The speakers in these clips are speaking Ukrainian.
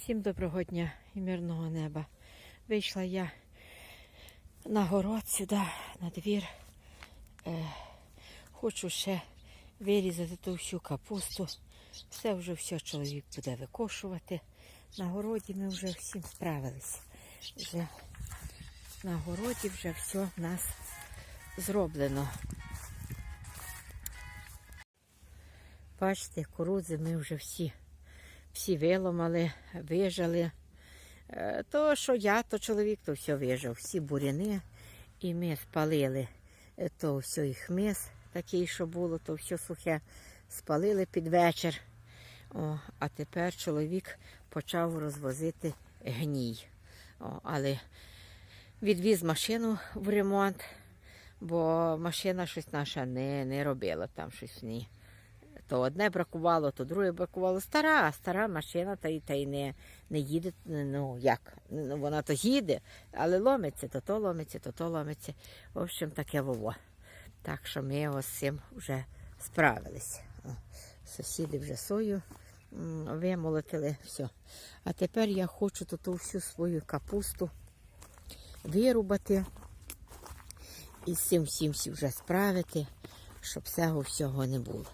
Всім доброго дня і мирного неба. Вийшла я на город сюди, на двір. Е, хочу ще вирізати ту всю капусту. Все вже все чоловік буде викошувати. На городі ми вже всім справились. Вже на городі вже все в нас зроблено. Бачите, кукурудзи ми вже всі всі виламали, вижали. Е, То, що я, то чоловік, то все вижав. Всі буряни. І ми спалили е, то все і хмиз такий, що було, то все сухе спалили під вечір. О, а тепер чоловік почав розвозити гній. О, але відвіз машину в ремонт, бо машина щось наша не, не робила там щось в ній. То одне бракувало, то друге бракувало. Стара, стара машина, та й та й не, не їде. Ну як? Ну, Вона то їде, але ломиться, то то ломиться, то то ломиться. В общем, таке вово. Так що ми ось з цим вже справилися. Сусіди вже сою вимолотили, все. А тепер я хочу тут всю свою капусту вирубати і з цим всім вже справити, щоб всього всього не було.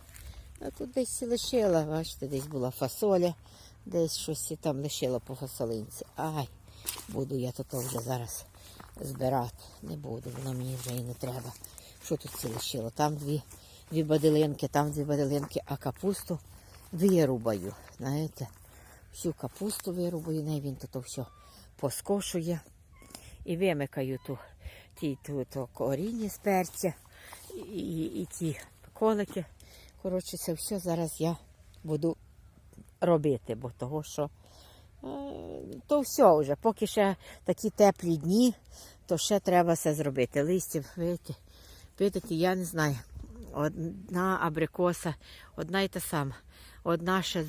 А тут десь лишила, бачите, десь була фасоля, десь щось і там лишила по фасолинці. Ай, буду я тут вже зараз збирати. Не буду, воно мені вже і не треба. Що тут це лишило? Там дві, дві бадилинки, там дві бадилинки, а капусту вирубаю. Знаєте, всю капусту вирубаю, не він тут все поскошує. І вимикаю ту, ті, ту, ту коріння з перця і, і, і ті колики. Коротше, це все зараз я буду робити, бо того, що е, то все вже, поки ще такі теплі дні, то ще треба все зробити. Листів, видите, видите, я не знаю. Одна абрикоса, одна і та сама. Одна ще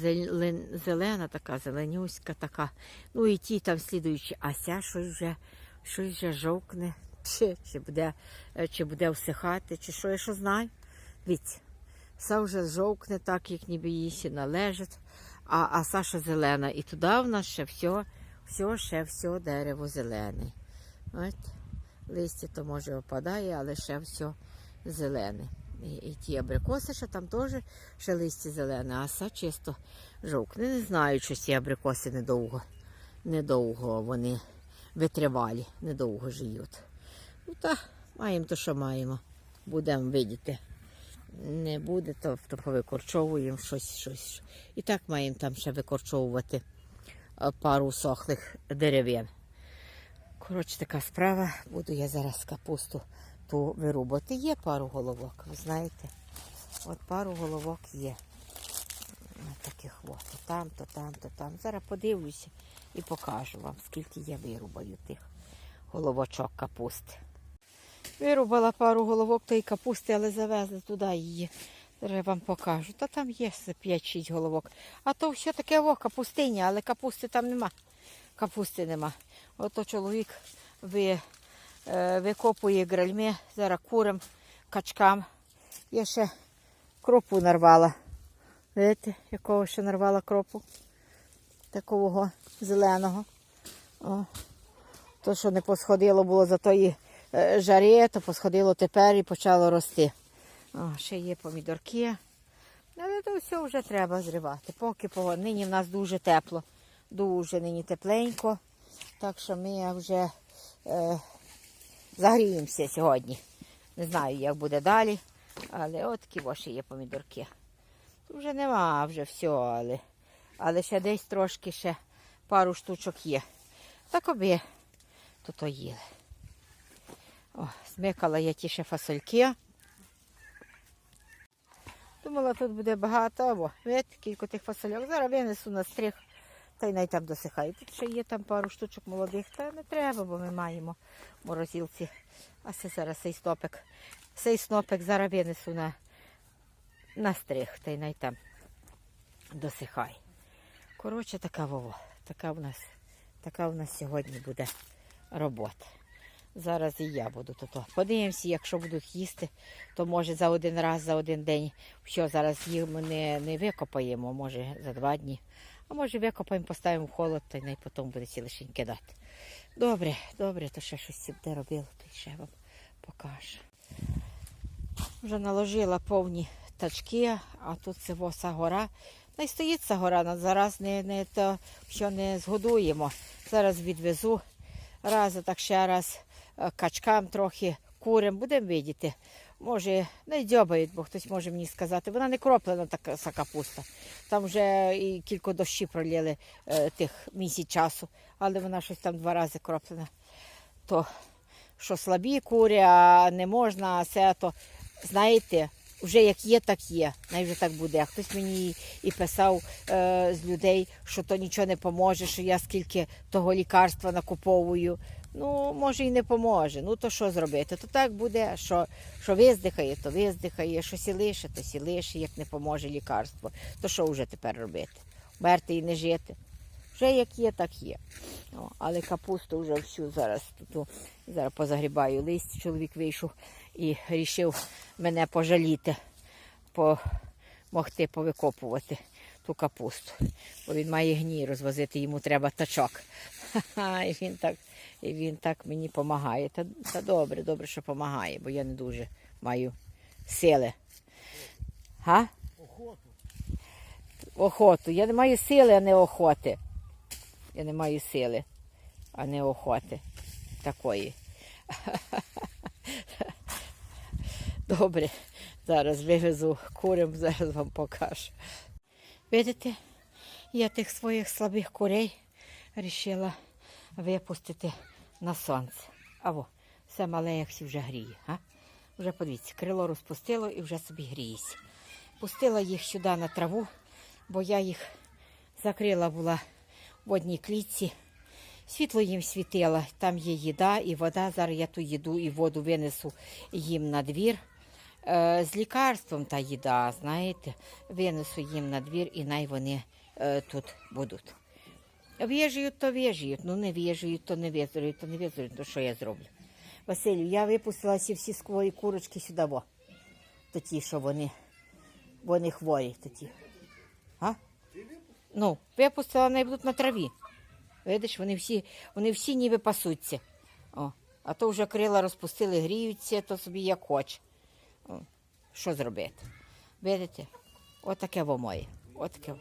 зелена, така, зеленюська така. Ну і ті там слідуючі, а ся щось вже, щось вже жовкне, чи, чи, буде, е, чи буде всихати, чи що, я що знаю. Дивіться. Все вже жовкне так, як ніби їй ще належить, а, а Саша зелена. І туди в нас ще все, все, ще все дерево зелене. От. Листя то може опадає, але ще все зелене. І, і ті абрикоси ще там теж ще листя зелене, а все чисто жовкне. Не знаю, що ці абрикоси недовго, недовго вони витривалі, недовго живуть. Ну та маємо то, що маємо. Будемо видіти не буде, то, то повикорчовуємо щось, щось. І так маємо там ще викорчовувати е, пару сохлих дерев'ян. Коротше, така справа. Буду я зараз капусту ту вирубати. Є пару головок, ви знаєте. От пару головок є. Ось Таких от. То там, то там, то там. Зараз подивлюся і покажу вам, скільки я вирубаю тих головочок капусти. Вирубала пару головок тої капусти, але завезли туди її. Я вам покажу. Та там є 5-6 головок. А то все таке о, капустиня, але капусти там нема. Капусти нема. Ото чоловік ви, е, викопує гральми, зараз курам, качкам. Я ще кропу нарвала. Видите, якого ще нарвала кропу? Такого зеленого. О. То, що не посходило було за тої е, жари, то посходило тепер і почало рости. О, ще є помідорки. Але то все вже треба зривати. Поки погода. Нині в нас дуже тепло, дуже нині тепленько. Так що ми вже е, загріємося сьогодні. Не знаю, як буде далі. Але от такі ще є помідорки. Вже нема вже все, але, але ще десь трошки ще пару штучок є. Так оби то то їли. О, смикала я ті ще фасольки. Думала, тут буде багато, або видите, кілька тих фасольок. Зараз винесу на стрих, та й най там досихає. Тут ще є там пару штучок молодих, та не треба, бо ми маємо в морозилці. А це зараз цей снопик. Цей снопик зараз винесу на, на стрих, та й най там досихає. Коротше, така вова. Така в нас, така в нас сьогодні буде робота. Зараз і я буду тут. Подивимося, якщо будуть їсти, то може за один раз, за один день, що зараз їх ми не, не викопаємо, може за два дні. А може викопаємо, поставимо в холод, та й най потім буде ці лишень кидати. Добре, добре, то ще щось буде робило, то ще вам покажу. Вже наложила повні тачки, а тут це воса гора. І стоїть ця гора, на зараз не, не то, що не згодуємо. Зараз відвезу раз, так ще раз качкам трохи, курям, будемо видіти. Може, не дзьобають, бо хтось може мені сказати. Вона не кроплена така капуста. Там вже і кілька дощі проліли е, тих місяць часу, але вона щось там два рази кроплена. То що слабі курі, а не можна, а все то, знаєте, вже як є, так є. Най вже так буде. А хтось мені і писав е, з людей, що то нічого не поможе, що я скільки того лікарства накуповую. Ну, може і не поможе. Ну то що зробити? То так буде, що, що виздихає, то виздихає, що сілише, то сілише, як не поможе лікарство. То що вже тепер робити? Мерти і не жити. Вже як є, так є. О, але капусту вже всю зараз тут зараз позагрібаю лист. Чоловік вийшов і вирішив мене пожаліти, помогти повикопувати ту капусту. Бо він має гній розвозити, йому треба тачок. І він так, і він так мені допомагає. Та, та добре, добре, що допомагає, бо я не дуже маю сили. Га? Охоту. Охоту. Я не маю сили, а не охоти. Я не маю сили, а не охоти. Такої. Добре, зараз вивезу курям, зараз вам покажу. Видите, я тих своїх слабих курей вирішила випустити на сонце. Аво, все мале як всі вже гріє. А? Вже подивіться, крило розпустило і вже собі гріється. Пустила їх сюди на траву, бо я їх закрила була в одній клітці. Світло їм світило, там є їда і вода. Зараз я ту їду і воду винесу їм на двір. Е, з лікарством та їда, знаєте, винесу їм на двір і най вони е, тут будуть. В'їжджають, то в'їжджають, ну не в'їжджають, то не в'їжджають, то не в'їжджають, то що я зроблю? Василю, я випустила ці всі свої курочки сюди, во. То ті, що вони, вони хворі, то ті. А? Ну, випустила, вони будуть на траві. Видиш, вони всі, вони всі ніби пасуться. О, а то вже крила розпустили, гріються, то собі як хоче. Що зробити? Видите? Отаке во моє. Отаке.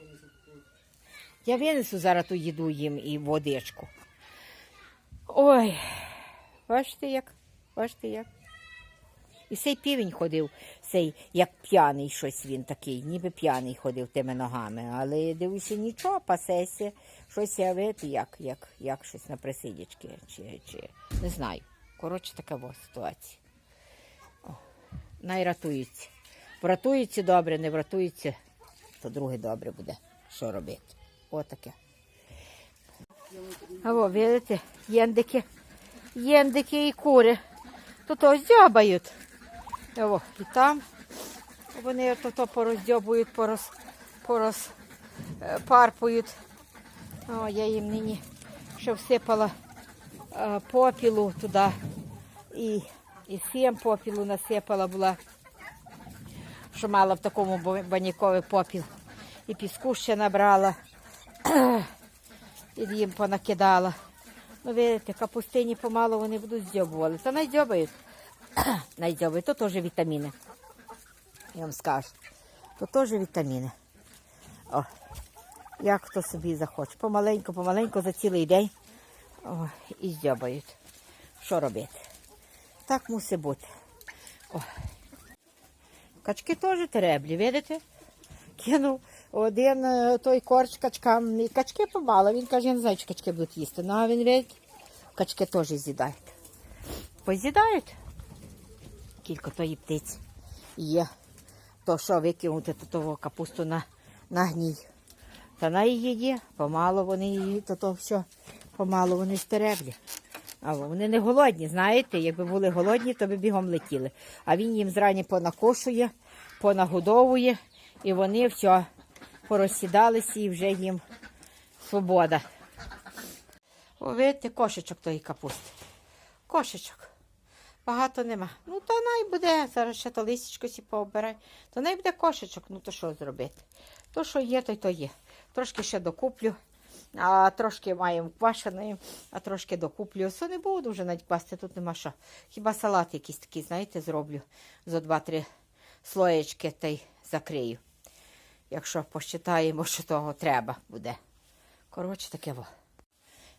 Я винесу зараз ту їду їм і водичку. Ой, бачите як? Бачите як? І цей півень ходив, цей, як п'яний щось він такий, ніби п'яний ходив тими ногами. Але дивлюся, нічого, пасеся, щось я видите, як, як, як щось на присидячки, чи, чи не знаю. Коротше, така ситуація. О, найратуються. Вратуються добре, не вратуються, то друге добре буде. Що робити? Отаке. А во, видите, єндики, єндики і кури. Тут ось дзьобають. О, і там вони то, то пороздьобують, порос, порос, е, парпують. О, я їм нині ще всипала е, попілу туди. І, і сім попілу насипала була, що мала в такому баняковий попіл. І піску ще набрала, і їм понакидала. Ну, видите, капустині помалу вони будуть здьобували. Та найдьобають. Найдьобають. То теж вітаміни. Я вам скажу. То теж вітаміни. О, як хто собі захоче. Помаленьку, помаленьку за цілий день О, і здьобають. Що робити? Так мусить бути. О. Качки теж тереблі, видите? Кинув один е, той корч качкам. І качки помало. Він каже, я не знаю, чи качки будуть їсти. Ну, а він видить, качки теж з'їдають. Поз'їдають. Кілька тої птиці є. То що викинути то того капусту на, на гній. Та на її є, помало вони її, то то все, помало вони стереблі. А вони не голодні, знаєте, якби були голодні, то би бігом летіли. А він їм зрані понакошує, понагодовує, і вони все порозсідалися і вже їм свобода. О, видите, кошечок тої капусти. Кошечок. Багато нема. Ну, то най буде, зараз ще то листячко сі пообирай. То най буде кошечок, ну то що зробити? То, що є, то й то є. Трошки ще докуплю. А трошки маємо квашеної, а трошки докуплю. Все не буду вже навіть класти, тут нема що. Хіба салат якийсь такий, знаєте, зроблю зо два-три слоєчки та й закрию. Якщо посчитаємо, що того треба буде. Коротше, таке во.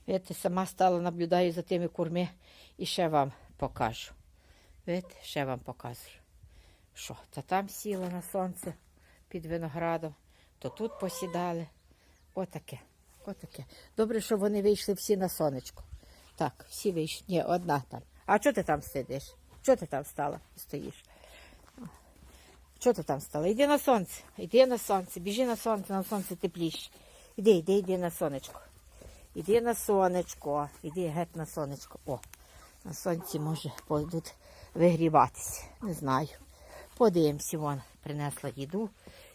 Видите, сама стала, наблюдаю за тими курми і ще вам покажу. Видите, ще вам показую. Що, та там сіла на сонце під виноградом, то тут посідали. Отаке. Отаке. Добре, що вони вийшли всі на сонечко. Так, всі вийшли. Ні, одна там. А чого ти там сидиш? Чого ти там стала? Стоїш? Чого ти там стала? Іди на сонце, іди на сонце, біжи на сонце, на сонце тепліше. Іди, іди, іди на сонечко. Іди на сонечко, іди геть на сонечко. О, на сонці може будуть вигріватися. Не знаю. Подивимося, вон принесла їду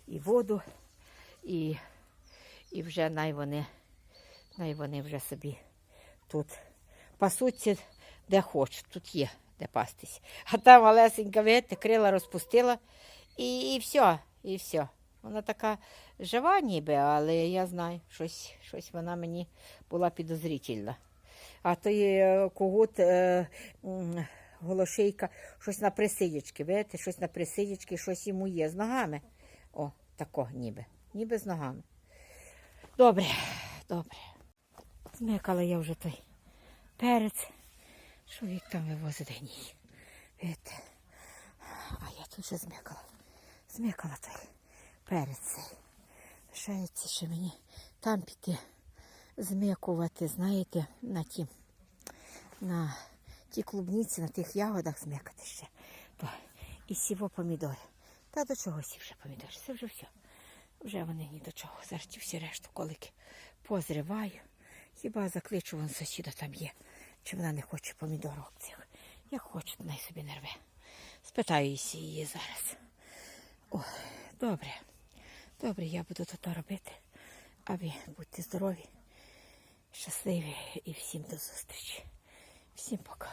і воду, і, і вже най вони, най вони вже собі тут пасуться де хочуть. Тут є де пастись. А та малесенька, видите, крила розпустила і, і все, і все. Вона така жива ніби, але я знаю, щось, щось вона мені була підозрительна. А той е, когут, е, голошейка, щось на присидячки, видите, щось на присидячки, щось йому є з ногами. О, тако ніби, ніби з ногами. Добре, добре. Змикала я вже той перець. Що вік там вивозить гній. Видите? А я тут вже змикала. Змикала той перець. Лишається ще мені там піти змикувати, знаєте, на ті, на ті клубниці, на тих ягодах змикати ще. То, і сіво помідори. Та до чого сів вже помідори? Це вже все. Вже вони ні до чого. Зараз ті всі решту колики позриваю. Хіба закличу вон сусіда там є, чи вона не хоче помідорок цих. Як хоче, най собі не рве. Спитаюся її зараз. О, добре. Добре, я буду тут робити. А ви будьте здорові, щасливі і всім до зустрічі. Всім пока.